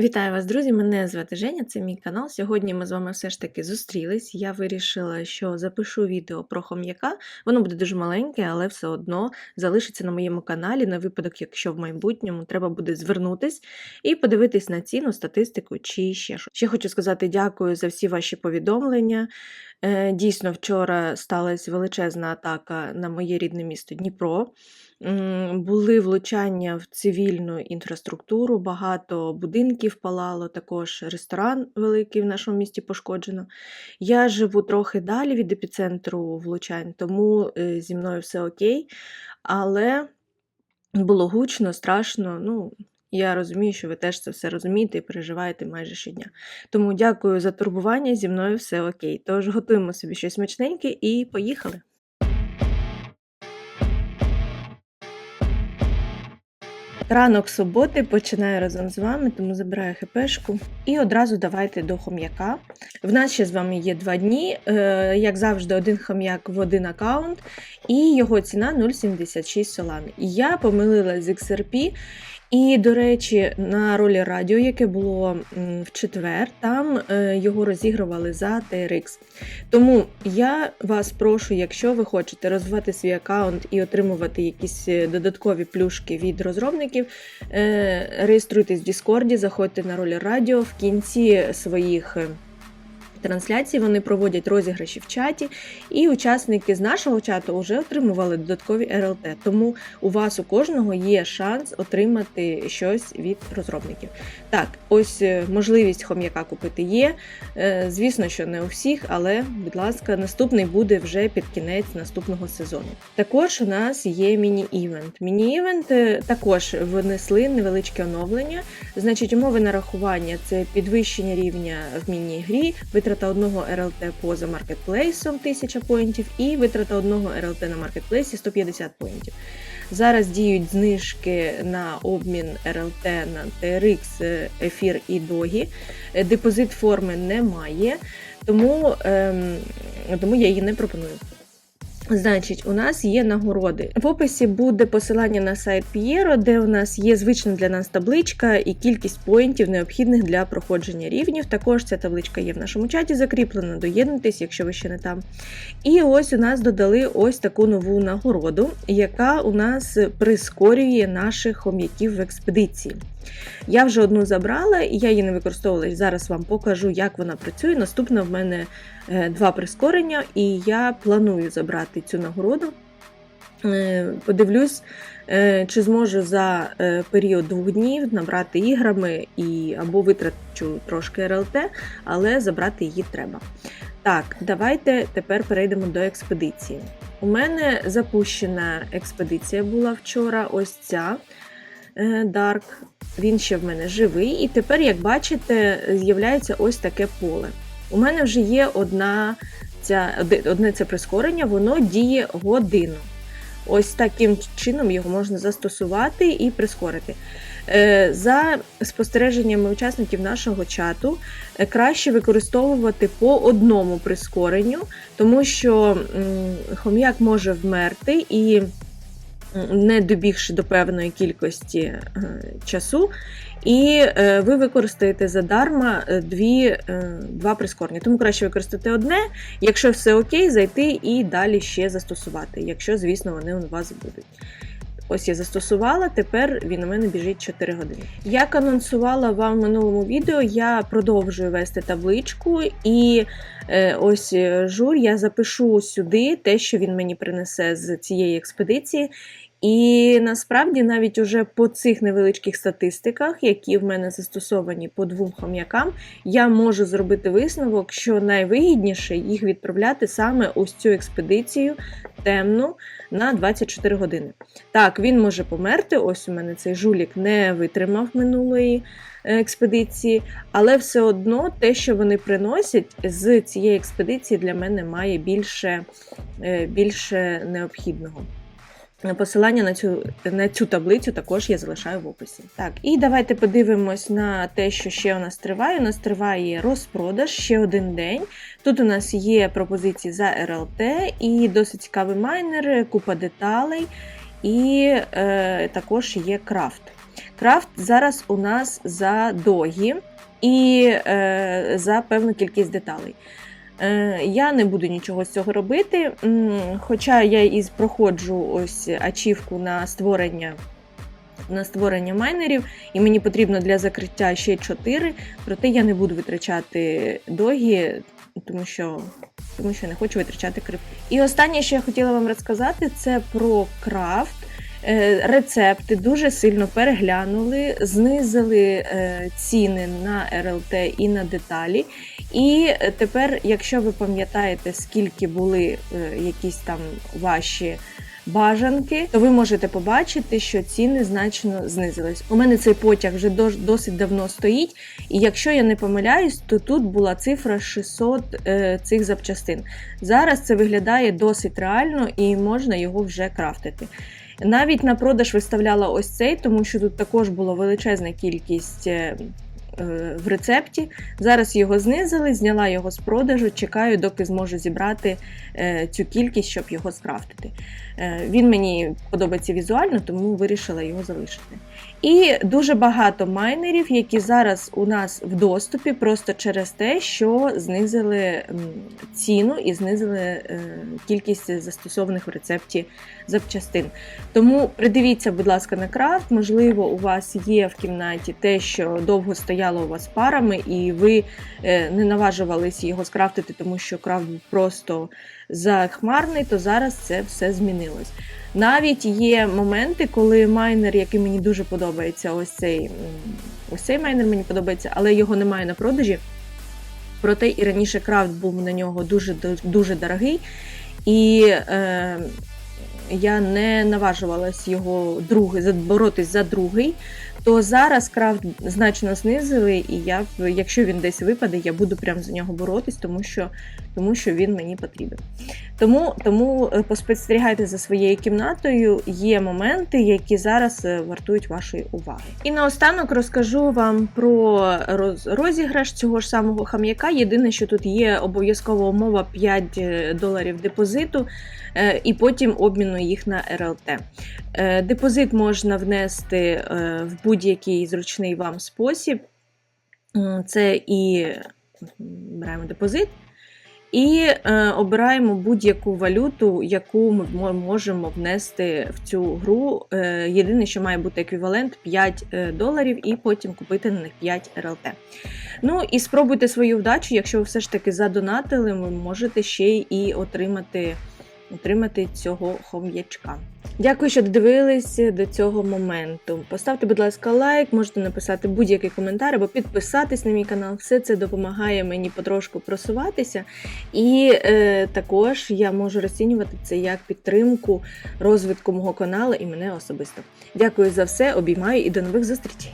Вітаю вас, друзі! Мене звати Женя, це мій канал. Сьогодні ми з вами все ж таки зустрілись. Я вирішила, що запишу відео про хом'яка. Воно буде дуже маленьке, але все одно залишиться на моєму каналі на випадок, якщо в майбутньому треба буде звернутись і подивитись на ціну, статистику чи ще що. Ще хочу сказати дякую за всі ваші повідомлення. Е, Дійсно, вчора сталася величезна атака на моє рідне місто Дніпро. Були влучання в цивільну інфраструктуру, багато будинків палало, також ресторан великий в нашому місті пошкоджено. Я живу трохи далі від епіцентру влучань, тому е, зі мною все окей. Але було гучно, страшно. Ну, я розумію, що ви теж це все розумієте і переживаєте майже щодня. Тому дякую за турбування. Зі мною все окей. Тож готуємо собі щось смачненьке і поїхали. Ранок суботи починаю разом з вами, тому забираю хпшку. І одразу давайте до хом'яка. В нас ще з вами є два дні. Е, як завжди, один хом'як в один аккаунт, і його ціна 0,76 солами. Я помилилась з XRP. І, до речі, на ролі радіо, яке було в четвер, там е, його розігрували за TRX. Тому я вас прошу, якщо ви хочете розвивати свій аккаунт і отримувати якісь е, додаткові плюшки від розробників, е, реєструйтесь в Діскорді, заходьте на ролі радіо в кінці своїх. Трансляції вони проводять розіграші в чаті, і учасники з нашого чату вже отримували додаткові РЛТ. Тому у вас у кожного є шанс отримати щось від розробників. Так, ось е, можливість хом'яка купити є. Е, Звісно, що не у всіх, але, будь ласка, наступний буде вже під кінець наступного сезону. Також у нас є міні-івент. Міні-івент е, також внесли невеличке оновлення. Значить, умови нарахування це підвищення рівня в міні-грі, витрата одного РЛТ поза маркетплейсом 1000 поінтів і витрата одного РЛТ на маркетплейсі 150 поінтів. Зараз діють знижки на обмін РЛТ на TRX, е, ефір і догі. Е, Депозит форми немає, тому, ем, тому я її не пропоную. Значить, у нас є нагороди. В описі буде посилання на сайт П'єро, де у нас є звична для нас табличка і кількість поінтів, необхідних для проходження рівнів. Також ця табличка є в нашому чаті закріплена. Доєднуйтесь, якщо ви ще не там. І ось у нас додали ось таку нову нагороду, яка у нас прискорює наших хом'яків в експедиції. Я вже одну забрала, і я її не використовувала. Зараз вам покажу, як вона працює. Наступна в мене е, два прискорення, і я планую забрати цю нагороду. Е, Подивлюсь, е, чи зможу за період двох днів набрати іграми і або витрачу трошки РЛТ, але забрати її треба. Так, давайте тепер перейдемо до експедиції. У мене запущена експедиція була вчора. Ось ця Dark. Він ще в мене живий, і тепер, як бачите, з'являється ось таке поле. У мене вже є одна ця, одне це прискорення, воно діє годину. Ось таким чином його можна застосувати і прискорити. Е, За спостереженнями учасників нашого чату, е, краще використовувати по одному прискоренню, тому що хом'як може вмерти і, не добігши до певної кількості е, часу, і е, ви використаєте задарма е, дві, два прискорення. Тому краще використати одне, якщо все окей, зайти і далі ще застосувати, якщо, звісно, вони у вас будуть. Ось я застосувала, тепер він у мене біжить 4 години. Як анонсувала вам в минулому відео, я продовжую вести табличку, і ось жур я запишу сюди те, що він мені принесе з цієї експедиції. І насправді навіть уже по цих невеличких статистиках, які в мене застосовані по двом хом'якам, я можу зробити висновок, що найвигідніше їх відправляти саме ось цю експедицію темну на 24 години. Так, він може померти. Ось у мене цей жулік не витримав минулої е, експедиції, але все одно те, що вони приносять з цієї експедиції, для мене має більше, е, більше необхідного. Посилання на цю, на цю таблицю також я залишаю в описі. Так, і давайте подивимось на те, що ще у нас триває. У нас триває розпродаж ще один день. Тут у нас є пропозиції за РЛТ і досить цікавий майнер, купа деталей, і е, також є крафт. Крафт зараз у нас за догі і е, за певну кількість деталей. Е, я не буду нічого з цього робити, хоча я і проходжу ось ачівку на створення. На створення майнерів, і мені потрібно для закриття ще 4, проте я не буду витрачати догі, тому що, тому що не хочу витрачати крипту. І останнє, що я хотіла вам розказати, це про крафт. Е, Рецепти дуже сильно переглянули, знизили е, ціни на РЛТ і на деталі. І е, тепер, якщо ви пам'ятаєте, скільки були якісь там ваші бажанки, то ви можете побачити, що ціни значно знизились. У мене цей потяг вже досить давно стоїть, і якщо я не помиляюсь, то тут була цифра 600 е, цих запчастин. Зараз це виглядає досить реально і можна його вже крафтити. Навіть на продаж виставляла ось цей, тому що тут також була величезна кількість. е, е, В рецепті зараз його знизили, зняла його з продажу. Чекаю, доки зможу зібрати е, цю кількість, щоб його скрафтити. Він мені подобається візуально, тому вирішила його залишити. І дуже багато майнерів, які зараз у нас в доступі, просто через те, що знизили ціну і знизили е, кількість застосованих в рецепті запчастин. Тому придивіться, будь ласка, на крафт. Можливо, у вас є в кімнаті те, що довго стояло у вас парами, і ви е, не наважувалися його скрафтити, тому що крафт був просто захмарний, то зараз це все змінилось. Навіть є моменти, коли майнер, який мені дуже подобається, ось цей, ось цей майнер мені подобається, але його немає на продажі. Проте і раніше крафт був на нього дуже дуже дорогий, і е, я не наважувалась його другий боротись за другий. То зараз крафт значно знизили, і я, якщо він десь випаде, я буду прям за нього боротись, тому що, тому що він мені потрібен. Тому, тому е, поспостерігайте за своєю кімнатою. Є моменти, які зараз е, вартують вашої уваги. І наостанок розкажу вам про роз- розіграш цього ж самого хам'яка. Єдине, що тут є обов'язкова умова 5 доларів депозиту е, і потім обміну їх на РЛТ. Е, Депозит можна внести е, в будь-який зручний вам спосіб. Це і беремо депозит. І е, обираємо будь-яку валюту, яку ми можемо внести в цю гру. Е, єдине, що має бути еквівалент 5 е, доларів, і потім купити на них 5 РЛТ. Ну і спробуйте свою вдачу. Якщо ви все ж таки задонатили, ви можете ще і отримати, отримати цього хом'ячка. Дякую, що додивились до цього моменту. Поставте, будь ласка, лайк, можете написати будь-який коментар або підписатись на мій канал. Все це допомагає мені потрошку просуватися. І е, також я можу розцінювати це як підтримку розвитку мого каналу і мене особисто. Дякую за все, обіймаю і до нових зустрічей!